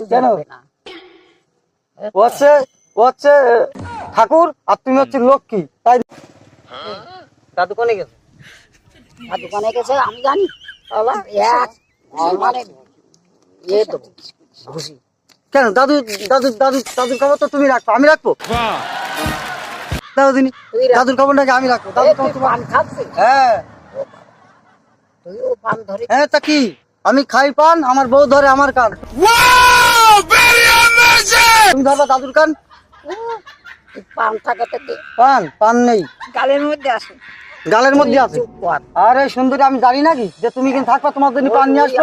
কেন? হচ্ছে হচ্ছে ঠাকুর আর তুমি হচ্ছে লক্ষ্মী তাই দাদু কোনে গেছে? আর দোকানে গেছে আমি জানি। মানে ইয়ে ঘুষি। কেন? দাদু দাদু দাদু দাদুর খবর তো তুমি রাখব আমি রাখব? দাদু দিনি তুই রাখ। দাদুর খবরটাকে আমি রাখব? দাদুর খবর হ্যাঁ। তুইও পান ধরে হ্যাঁ তা কি? আমি খাই পান আমার বউ ধরে আমার কান। তুমি ধরবা দাদুর কান? পান থাকাতে দে। পান পান নেই। গালের মধ্যে আসে গালের মধ্যে আছে? আরে সুন্দরী আমি জানি নাকি যে তুমি কিন্তু থাকবা তোমার জন্য পান নিয়ে আসব।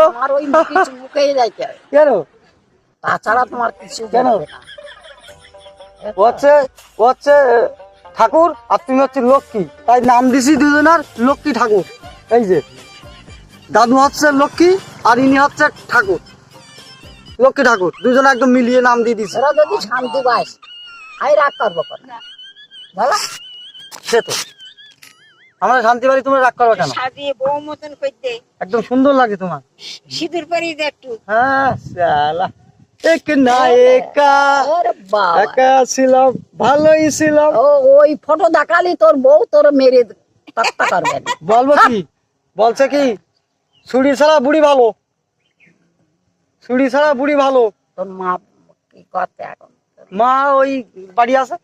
কেন? তাছাড়া তোমার কিছু কেন? হচ্ছে হচ্ছে ঠাকুর আর তুমি হচ্ছে লক্ষ্মী। তাই নাম দিছি দুজনের লক্ষ্মী ঠাকুর। এই যে। দাদু হচ্ছে লক্ষ্মী আর ইনি হচ্ছে ঠাকুর। লক্ষ্মী ঠাকুর দুজন একদম মিলিয়ে নাম দিয়ে যদি শান্তি পাস আমি রাগ করব বলো। সে তো। আমরা শান্তি বাড়ি তুমি রাগ করবে কেন? সাজিয়ে বউ মতন করতে। একদম সুন্দর লাগে তোমার। সিঁদুর পরিয়ে দে একটু। হ্যাঁ শালা। এক না একা একা ছিলাম ভালোই ছিলাম। ও ওই ফটো দেখালি তোর বউ তোর মেরে করবে। বলব কি? বলছে কি? ছুরি ছাড়া বুড়ি ভালো। ছুরি ছাড়া বুড়ি ভালো। তোর মা কি করতে এখন? মা ওই বাড়ি আছে।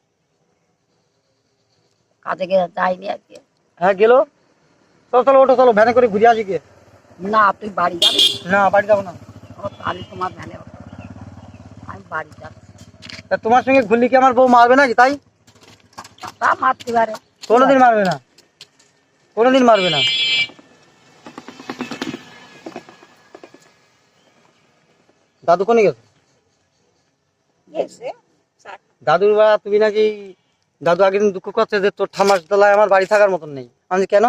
কাজে গিয়ে যায়নি আজকে হ্যাঁ গেলো। চলো চলো ওটো চলো ভ্যানে করে ঘুরে আসি গিয়ে। না তুই বাড়ি যাবি? না বাড়ি যাব না। তাহলে তোমার ভ্যানে আমি বাড়ি যাচ্ছি। তা তোমার সঙ্গে ঘুরলে কি আমার বউ মারবে নাকি তাই? তা মারতে পারে। কোনোদিন মারবে না। কোনোদিন মারবে না। দাদু কোনে গেছে? গেছে দাদুর বা তুমি নাকি দাদু আগের দিন দুঃখ করছে যে তোর ঠামার তলায় আমার বাড়ি থাকার মতন নেই। আমি কেন?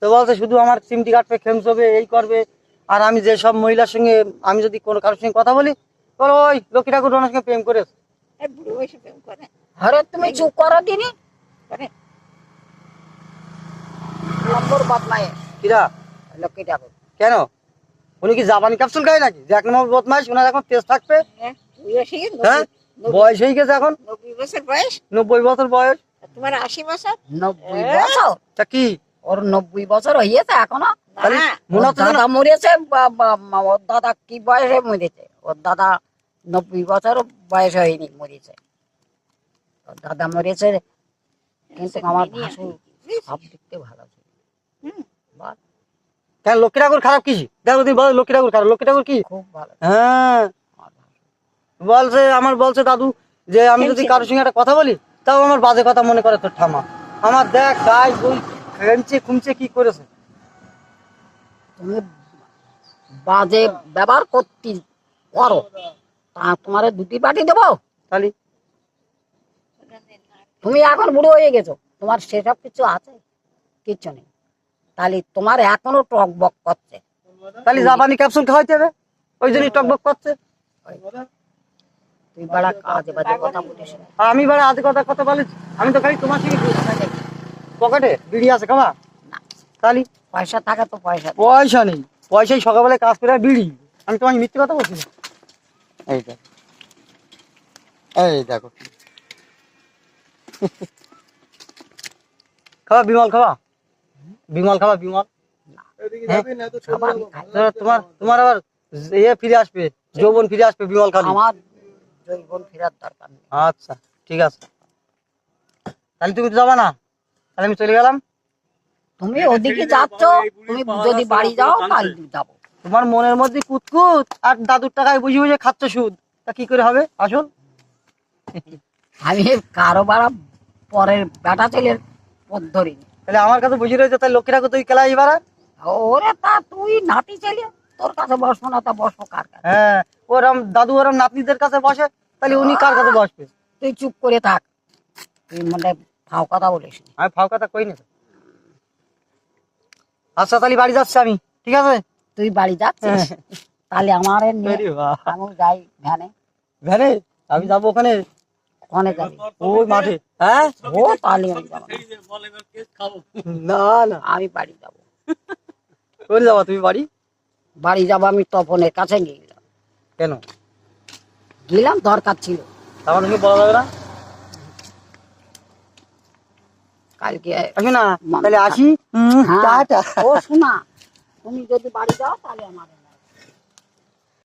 তো বলছে শুধু আমার চিমটি কাটবে খেমসবে এই করবে। আর আমি যে সব মহিলার সঙ্গে আমি যদি কোনো কারোর সঙ্গে কথা বলি বলো ওই লক্ষ্মী ঠাকুর ওনার সঙ্গে প্রেম করে এই বুড়ো বয়সে প্রেম করে। আরে তুমি চুপ করো দিনি নম্বর বদলায় কিরা? লক্ষ্মী ঠাকুর। কেন? উনি কি জাপানি ক্যাপসুল খায় নাকি? যে এক নম্বর বদমাইশ ওনার এখন তেজ থাকবে। হ্যাঁ, হ্যাঁ বয়স হয়ে গেছে এখন। নব্বই বছর বয়স? নব্বই বছর বয়স। তোমার আশি বছর? নব্বই বছর? তা কি? ওর নব্বই বছর হয়েছে এখনও। মনে দাদা মরেছে ওর দাদা কি বয়সে মরেছে? ওর দাদা নব্বই বছর বয়স হয়নি মরেছে। ওর দাদা মরেছে কিন্তু আমার ভাসুর সব দিক থেকে ভালো ছিল। হুম। বাহ, কেন লক্ষ্মী ঠাকুর খারাপ কি? দেখো তুমি বলো লক্ষ্মী ঠাকুর খারাপ লক্ষ্মী ঠাকুর কি? খুব ভালো। হ্যাঁ। বলছে আমার বলছে দাদু যে আমি যদি কারোর সঙ্গে একটা কথা বলি তাও আমার বাজে কথা মনে করে তোর ঠামা আমার দেখ গাই বই খেমচে খুমচে কি করেছে? তুমি বাজে ব্যবহার করতে করো। তা তোমার দুটি পাটি দেবো? তাহলে? তুমি এখন বুড়ো হয়ে গেছো তোমার সেসব কিছু আছে? কিচ্ছু নেই। তাহলে তোমার এখনও টক বক করছে। তাহলে জাপানি ক্যাপসুল খাওয়াইতে হবে। ওই জন্যই টকবক করছে। তুই বড় কাজে বাজে কথা বলিস আর আমি বারে আধে কথা কথা বলি আমি তো খালি তোমার সঙ্গে পকেটে বিড়ি আছে খাবা? তাহলে? পয়সা থাকে তো পয়সা। পয়সা নেই। পয়সাই সকালবেলায় কাজ করে বিড়ি। আমি তোমাকে মিথ্যে কথা বলছি। এই দেখো। এই দেখো। খাবা বিমল খাবা? বিমল খাবা বিমল? হ্যাঁ? তোমার- তোমার তোমার আবার ইয়ে ফিরে আসবে যৌবন ফিরে আসবে বিমল খালি আমার জৈবন ফেরার দরকার নেই। আচ্ছা ঠিক আছে। তাহলে তুমি তো যাবা না? তাহলে আমি চলে গেলাম? তুমি ওদিকে যাচ্ছ তুমি যদি বাড়ি যাও তাহলে যাব। তোমার মনের মধ্যে কুতকুত আর দাদুর টাকায় বুঝে বুঝে খাচ্ছ সুদ। তা কি করে হবে? আসুন। আমি কারও বাড়া পরের বেটা ছেলের পথ ধরিনি। তাহলে আমার কাছে বুঝে রয়েছে তাই লক্ষ্মী তুই খেলা এবার। ওরে তা তুই নাতি ছেলে তোর কাছে বসবো না তা বসবো কার কাছে? হ্যাঁ ওরম দাদু ওরম নাতনিদের কাছে বসে তাহলে উনি কার কাছে বসবে? তুই চুপ করে থাক। তুই মানে ফাও কথা বলিস আমি ফাও কথা কই না আচ্ছা তাহলে বাড়ি যাচ্ছি আমি ঠিক আছে? তুই বাড়ি যাচ্ছিস? তাহলে আমার নিয়ে আমি যাই ভ্যানে। ভ্যানে? আমি যাব ওখানে। কনে যাবি ওই মাঠে হ্যাঁ? ও তাহলে আমি যাব না। না না। আমি বাড়ি যাব। যাবা তুমি বাড়ি? বাড়ি যাব আমি তপনের কাছে গিয়ে কেন? গেলাম দরকার ছিল। আমার কি বলা যাবে না? কালকে আসি না তাহলে আসি। হ্যাঁ। টাটা। ও শোনা তুমি যদি বাড়ি যাও তাহলে আমার